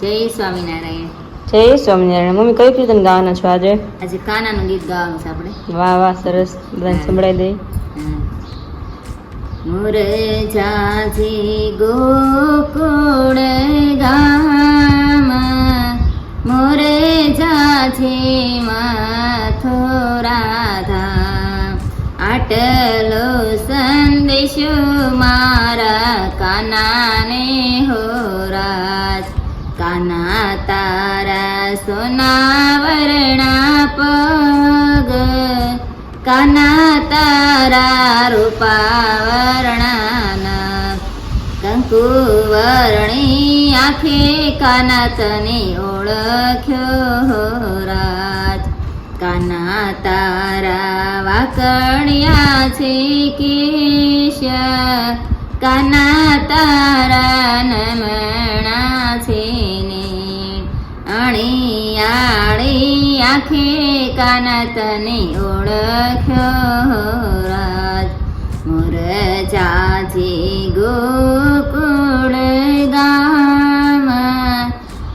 જય સ્વામિનારાયણ. જય સ્વામિનારાયણ. મમ્મી કયું કીર્તન ગાવાના છો આજે? આજે કાનાનું ગીત ગાવાનું છે આપણે. વાહ વાહ સરસ. બધાને સંભળાઈ દઈ મોર જાજી ગોકુળ ગામ. મોર જાજી માથો રાધા આટલો સંદેશો મારા કાનાને કાના તારા સોનાવરણા પગ. કાના તારા રૂપાવરણા કંકુ વર્ણી આંખે કાના તને ઓળખ્યો રાજ. કાના તારા વાકણ્યા છે કેશ. કાના તારા નમણા છે અણીયાળી આંખે કાના તને ઓળખ્યો રાજ. મોર જાજી ગોકુળ ગામ.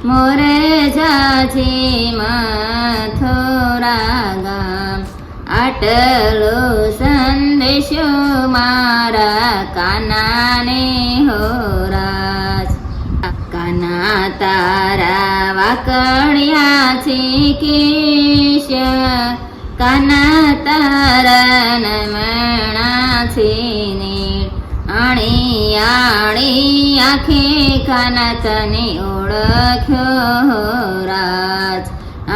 મોર જાજી મથુરા ગામ. આટલો સંદેશો મારા કાનાને હો કાના તારા વાકણ્યા છે કેશ. કાના તારા નમણા છે ને આણી આણી આંખે કાના તને ઓળખ્યો રાજ.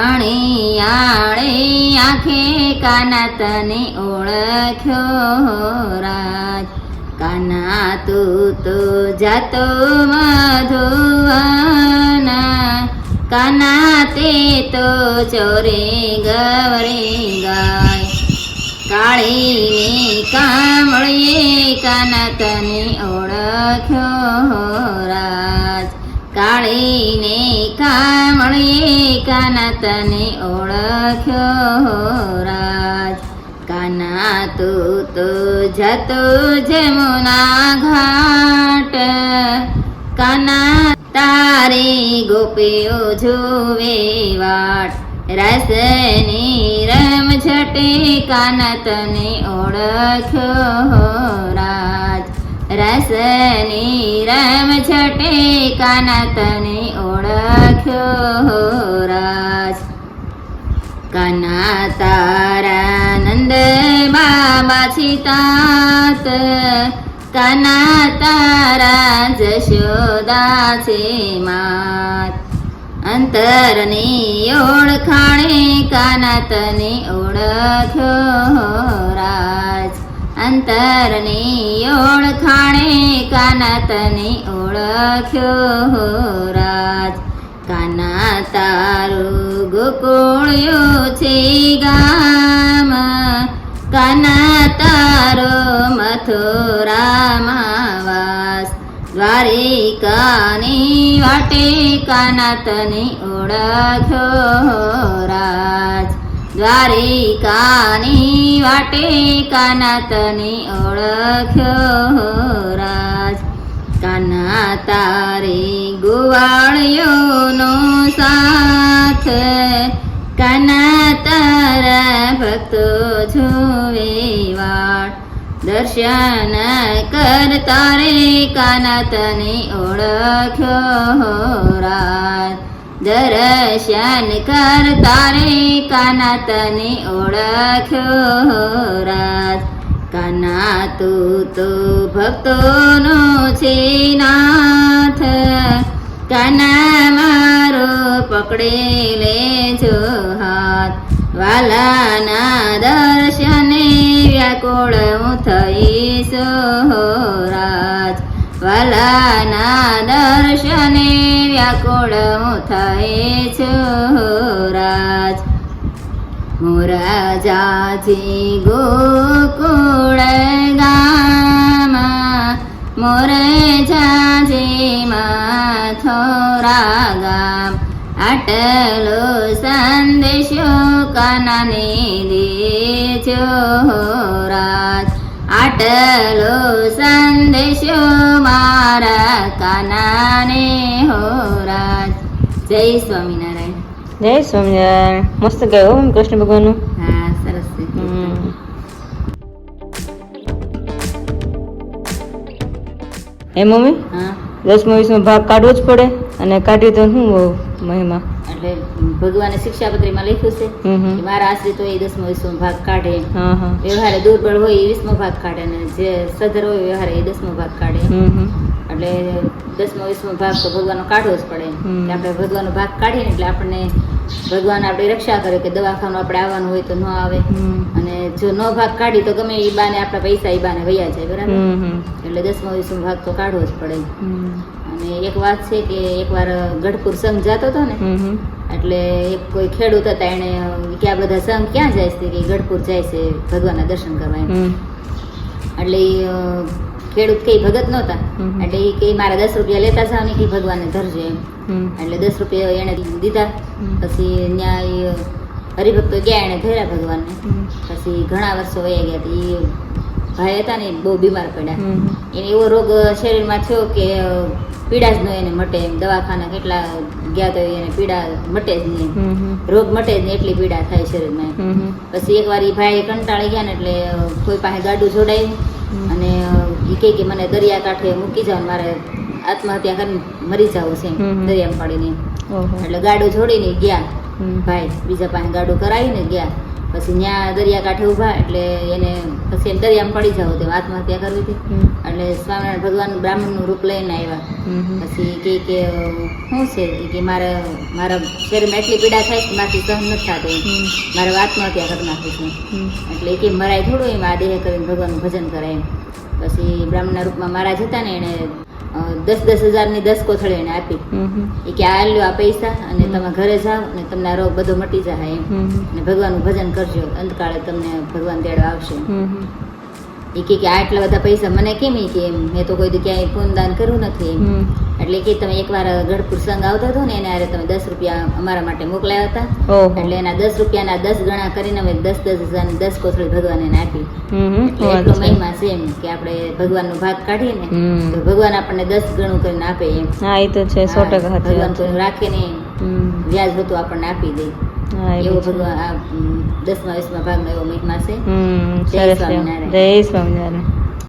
આણી આણી આંખે કાના તને ઓળખ્યો રાજ. કાના તું તો જાતો મધુવાના કાના તે તો ચોરે ગવરે ગાય. કાળીને કામળીએ કાના તને ઓળખ્યો રાજ. કાળીને કામળીએ કાના તને ઓળખ્યો રાજ. કાના તું તો જતો જમુના ઘાટ. કાના તારે ગોપીઓ જોવે વાટ. રસની રમ છટે કાના તને ઓળખ્યો રાજ. રસની રમ છટે કાના તને ઓળખ્યો રાજ. કના તારા નંદ બાબા છીતાત કાના તારા જશોદા છે માત અંતરની ઓળખાણે કાના તને ઓળખ્યો રાજ અંતરની ઓળખાણે કાના તને ઓળખ્યો રાજ કાના તારું ગોકુળ્યો છે ગામ કાના તારો મથુરામાં વાસ દ્વારિકાની વાટે કાના તને ઓળખ્યો રાજ દ્વારિકાની વાટે કાના તને ઓળખ્યો રાજ કાના તારે ગુવાળીઓનો સાથ કાના તારા ભક્તો જોવે વાળ. દર્શન કરતા રે કાના તને ઓળખ્યો રાત દર્શન કરતા રે કાના તને ઓળખ્યો રાત કાના તું તો ભક્તોનો છે નાથ. કાના મારો પકડે લેજો હાથ. વાલાના દર્શને વ્યાકુળ હું થઈશ રાજ. વાલાના દર્શને વ્યાકુળ હું થઈશ રાજ. મોરાજાથી ગોકુળ ગામા, મોરે જાજી મથુરા ગામ આટલો સંદેશો કાનાને દેજો રાજ. આટલો સંદેશો મારા કાનાને હો રાજ. જય સ્વામિનારાયણ. જય સ્વામિનારાયણ. મસ્ત ગાયો કૃષ્ણ ભગવાનનું. હા સરસ. એ મમ્મી? હા. દસમો વીસમો ભાગ કાઢવો જ પડે. અને કાઢી તો શું મહિમા. એટલે ભગવાને શિક્ષાપત્રીમાં લખ્યું છે. કે મારા આશ્રિત હોય એ દસમો વીસમો ભાગ કાઢે. વ્યવહારે દુર્બળ હોય એ વીસમો ભાગ કાઢે અને જે સધર હોય વ્યવહારે એ દસમો ભાગ કાઢે. એટલે દસમો વીસમો ભાગ તો ભગવાનનો કાઢવો જ પડે. આપણે ભગવાનનો ભાગ કાઢીએ એટલે આપણને ભગવાન આપણે રક્ષા કરે કે દવાખાનું આપણે આવવાનું હોય તો ન આવે. અને જો નો ભાગ કાઢી તો ગમે એ બાને આપણા પૈસા એ બાને વયા જાય બરાબર. એટલે દસમો વીસમો ભાગ તો કાઢવો જ પડે. એક વાત છે કે એકવાર ગઢપુર સંઘ જતો હતો ને. એટલે એક કોઈ ખેડૂત હતા એને કે આ બધા સંઘ ક્યાં જાય છે કે ગઢપુર જાય છે ભગવાનના દર્શન કરવા એટલે ખેડૂત કઈ ભગત નહોતા. એટલે એ કે મારા દસ રૂપિયા લેતા જાવ ને કે ભગવાનને ધરજો એમ. એટલે દસ રૂપિયા એને દીધા. પછી ત્યાં હરિભક્તો ગયા એને ધર્યા ભગવાનને. પછી ઘણા વર્ષો વયા ગયા એ ભાઈ હતા ને બહુ બીમાર પડ્યા. એને એવો રોગ શરીરમાં થયો કે પીડા જ નહીં એને મટે એમ. દવાખાના કેટલા ગયા તો એને પીડા મટે જ નહીં રોગ મટે જ નહીં એટલી પીડા થાય શરીરમાં. પછી એકવાર એ ભાઈ કંટાળી ગયા ને એટલે કોઈ પાસે ગાડું જોડાયું. અને એ કહે કે મને દરિયા કાંઠે મૂકી જાવ મારે આત્મહત્યા કરીને મરી જવું છે દરિયા પડીને એટલે ગાડું જોડીને ગયા. ભાઈ બીજા પાસે ગાડું કરાવીને ગયા. પછી ત્યાં દરિયાકાંઠે ઊભા એટલે એને પછી એમ દરિયામાં પડી જાવ તે આત્મહત્યા કરવી હતી. એટલે સ્વામિનારાયણ ભગવાન બ્રાહ્મણનું રૂપ લઈને આવ્યા. પછી કે કે શું છે? કે મારે મારા શરીરમાં એટલી પીડા થાય કે મારાથી સહન નથી થતું મારે આત્મહત્યા કરી નાખું છું. એટલે કે મરાય થોડું એમ આ દેહ કરીને ભગવાનનું ભજન કરાય એમ. પછી બ્રાહ્મણના રૂપમાં મહારાજ હતા ને એણે દસ દસ હજારની દસ કોથળી એને આપી. એ કે આ લ્યો આ પૈસા અને તમે ઘરે જાઓ અને તમને આ રોગ બધો મટી જાય એમ. અને ભગવાનનું ભજન કરજો. અંતકાળે તમને ભગવાન તેડવા આવશે. એ કે કે આટલા બધા પૈસા મને કેમ કે મેં તો કોઈ દી ક્યાંય પૂનદાન કર્યું નથી એમ. એટલે કે તમે એકવાર ગઢપુર સંઘ આવતો હતો ને એને આરે તમે દસ રૂપિયા અમારા માટે મોકલાયા હતા. એટલે એના દસ રૂપિયાના દસ ગણા કરીને અમે દસ દસ હજાર દસ કોથળી ભગવાન એને આપી. એટલો મહિમા છે એમ કે આપણે ભગવાનનો ભાગ કાઢીએ ને તો ભગવાન આપણને દસ ગણું કરીને આપે એમ. હા એ તો છે સો ટકા ભગવાન વાત રાખે ને વ્યાજ હતું આપણને આપી દે. એવો બી ભગવાન આ દસમા વીસમા ભાગનો એવો મહિમા છે. જય સ્વામિનારાયણ. જય સ્વામિનારાયણ.